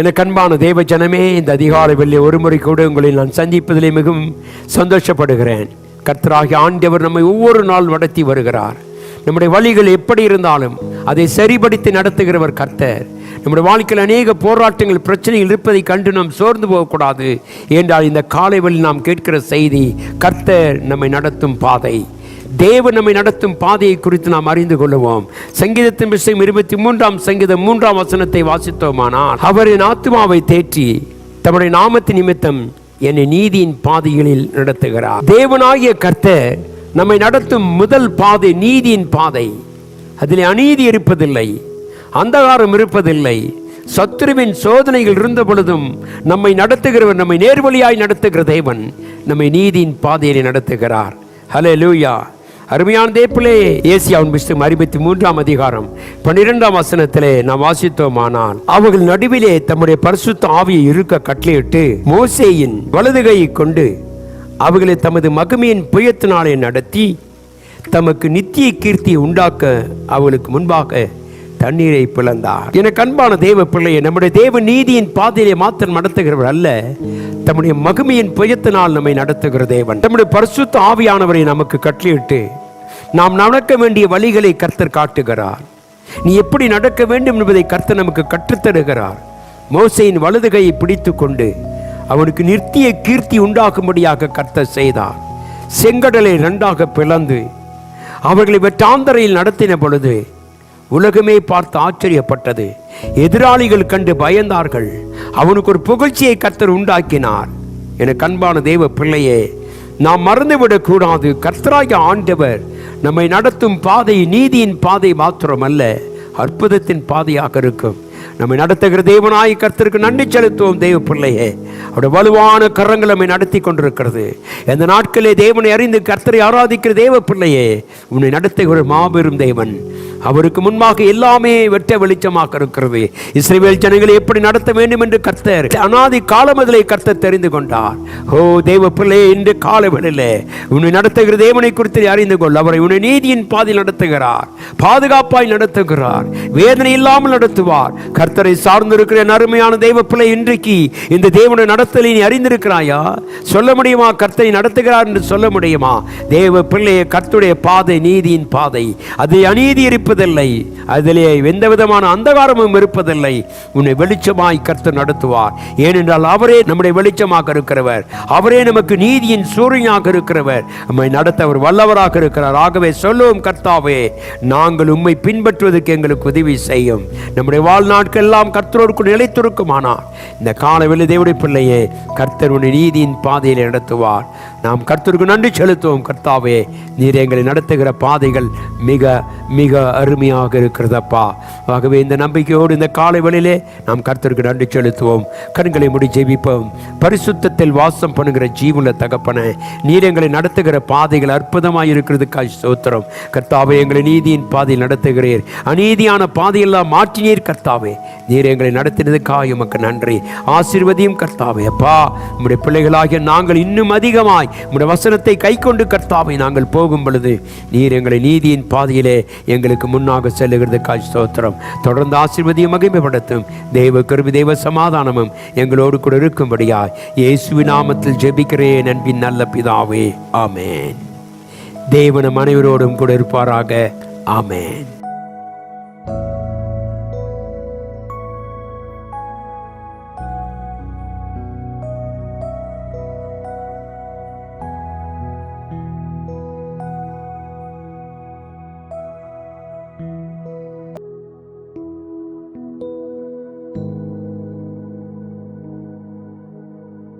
எனக்கு அன்பான தேவ ஜனமே இந்த அதிகாலை வெள்ளி ஒரு முறை கூட உங்களை நான் சந்திப்பதிலே மிகவும் சந்தோஷப்படுகிறேன். கர்த்தராகிய ஆண்டவர் நம்மை ஒவ்வொரு நாள் நடத்தி வருகிறார். நம்முடைய வழிகள் எப்படி இருந்தாலும் அதை சரிபடுத்தி நடத்துகிறவர் கர்த்தர். நம்முடைய வாழ்க்கையில் அநேக போராட்டங்கள் பிரச்சனைகள் இருப்பதை கண்டு நாம் சோர்ந்து போகக்கூடாது. என்றால் இந்த காலை வழி நாம் கேட்கிற செய்தி கர்த்தர் நம்மை நடத்தும் பாதை. தேவன் நம்மை நடத்தும் பாதையை குறித்து நாம் அறிந்து கொள்வோம் சங்கீதத்தின் விஷயம் இருபத்தி மூன்றாம் சங்கீதம் மூன்றாம் வசனத்தை வாசித்தோமானால் அவரின் ஆத்மாவை தேற்றி தம்முடைய நாமத்தின் நிமித்தம் என்னை நீதியின் பாதைகளில் நடத்துகிறார். தேவனாகிய கர்த்தர் நம்மை நடத்தும் முதல் பாதை நீதியின் பாதை. அதில் அநீதி இருப்பதில்லை அந்தகாரம் இருப்பதில்லை. சத்துருவின் சோதனைகள் இருந்த பொழுதும் நம்மை நடத்துகிறவர் நம்மை நேர்வழியாய் நடத்துகிற தேவன் நம்மை நீதியின் பாதையை நடத்துகிறார். ஹலே லூயா அருமையான தேப்பிலே ஏசியாவின் புஸ்தகம் அறுபத்தி மூன்றாம் அதிகாரம் பன்னிரெண்டாம் வசனத்திலே நாம் வாசித்தோமானால் அவர்கள் நடுவிலே தம்முடைய பரிசுத்த ஆவியை இருக்க கட்டளையிட்டு மோசேயின் வலதுகையை கொண்டு அவர்களை தமது மகிமையின் புயத்தினாலே நடத்தி தமக்கு நித்திய கீர்த்தியை உண்டாக்க அவளுக்கு முன்பாக தண்ணீரை பிளந்தார். என கண்பான தேவ பிள்ளையை நம்முடைய தேவ நீதியின் பாதையிலே மாத்திரம் நடத்துகிறவர் அல்ல. தம்முடைய மகிமையின் புயத்தினால் நம்மை நடத்துகிற தேவன். தம்முடைய பரிசுத்த ஆவியானவரை நமக்கு கட்டளையிட்டு நாம் நடக்க வேண்டிய வழிகளை கர்த்தர் காட்டுகிறார். நீ எப்படி நடக்க வேண்டும் என்பதை கர்த்தர் நமக்கு கற்றுத்தருகிறார். மோசையின் வலது கையை பிடித்து கொண்டு அவனுக்கு நிறுத்திய கீர்த்தி உண்டாகும்படியாக கர்த்தர் செய்தார். செங்கடலை இரண்டாக பிளந்து அவர்களை வெற்றாந்தரையில் நடத்தின பொழுது உலகமே பார்த்து ஆச்சரியப்பட்டது. எதிராளிகள் கண்டு பயந்தார்கள். அவனுக்கு ஒரு புகழ்ச்சியை கர்த்தர் உண்டாக்கினார். என கண்பான தேவ பிள்ளையே நாம் மறந்துவிடக் கூடாது. கர்த்தராய ஆண்டவர் நம்மை நடத்தும் பாதை நீதியின் பாதை மாத்திரமல்ல அற்புதத்தின் பாதையாக இருக்கும். நம்மை நடத்துகிற தேவனாய் கர்த்தருக்கு நன்றி செலுத்துவோம் தேவ பிள்ளையே. அவருடைய வலுவான கரங்கள் நம்மை நடத்தி கொண்டிருக்கிறது. எந்த நாட்களே தேவனை அறிந்து கர்த்தரை ஆராதிக்கிற தேவ பிள்ளையே உன்னை நடத்துகிற மாபெரும் தேவன். அவருக்கு முன்பாக எல்லாமே வெட்ட வெளிச்சமாக இருக்கிறது. இஸ்ரேல் ஜனங்களை எப்படி நடத்த வேண்டும் என்று கர்த்தர் அனாதி காலமதிலே கர்த்தர் தெரிந்து கொண்டார். ஓ தேவ பிள்ளையே இன்று கால காலவெளியிலே உன்னை நடத்துகிற தேவனை குறித்து அறிந்து கொள். அவரை உன்னை நீதியின் பாதையில் நடத்துகிறார் பாதுகாப்பாய் நடத்துகிறார் வேதனை இல்லாமல் நடத்துவார். கர்த்தரை சார்ந்திருக்கிற என் அருமையான தெய்வ பிள்ளை இன்றைக்கு இந்த தேவனை நடத்தலை நீ அறிந்திருக்கிறாயா? சொல்ல முடியுமா? கர்த்தரை நடத்துகிறார் என்று சொல்ல முடியுமா? தேவ பிள்ளையை கர்த்துடைய பாதை நீதியின் பாதை. அது அநீதி இருப்பதில்லை. அதிலே எந்த விதமான அந்தகாரமும் இருப்பதில்லை. உன்னை வெளிச்சமாய் கர்த்தர் நடத்துவார். ஏனென்றால் அவரே நம்முடைய வெளிச்சமாக இருக்கிறவர். அவரே நமக்கு நீதியின் சூரியனாக இருக்கிறவர். நம்மை நடத்த அவர் வல்லவராக இருக்கிறார். ஆகவே சொல்லுவோம் கர்த்தாவே நாங்கள் உண்மை பின்பற்றுவதற்கு எங்களுக்கு உதவி செய்யும். நம்முடைய வாழ்நாட்கள் எல்லாம் கர்த்தரோடு நிலைத்திருக்குமானால் இந்த காலவெளி தேவடைய பிள்ளையே கர்த்தர் நீதியின் பாதையில் நடத்துவார். நாம் கர்த்தருக்கு நன்றி செலுத்துவோம் கர்த்தாவே. நீர் எங்களை நடத்துகிற பாதைகள் மிக மிக அருமையாக இருக்கிறதப்பா. ஆகவே இந்த நம்பிக்கையோடு இந்த காலை வழியிலே நாம் கர்த்தருக்கு நன்றி செலுத்துவோம். கண்களை முடி ஜெபிப்போம். பரிசுத்தத்தில் வாசம் பண்ணுகிற ஜீவுல தகப்பன நீர் எங்களை நடத்துகிற பாதைகள் அற்புதமாக இருக்கிறதுக்காய் சோத்திரம் கர்த்தாவே எங்களை நீதியின் பாதையில் நடத்துகிறீர். அநீதியான பாதையெல்லாம் மாற்றினீர் கர்த்தாவே. நீர் எங்களை நடத்தினதுக்காக உமக்கு நன்றி. ஆசீர்வதியும் கர்த்தாவே அப்பா. நம்முடைய பிள்ளைகளாகிய நாங்கள் இன்னும் அதிகமாய் உம்முடைய வசனத்தை கை கொண்டு கர்த்தாவை நாங்கள் போகும் பொழுது நீர் எங்களை நீதியின் பாதையிலே எங்களுக்கு முன்னாக செல்லுகிறது செல்லுகிறதுக்காய் ஸ்தோத்திரம். தொடர்ந்து ஆசீர்வதியும் மகிமைப்படுத்தும். தெய்வ கருவி தெய்வ சமாதானமும் எங்களோடு கூட இருக்கும்படியாய் இயேசுவி நாமத்தில் ஜெபிக்கிறேன் அன்பின் நல்ல பிதாவே. ஆமேன். தேவனும் அனைவரோடும் கூட இருப்பாராக. ஆமேன்.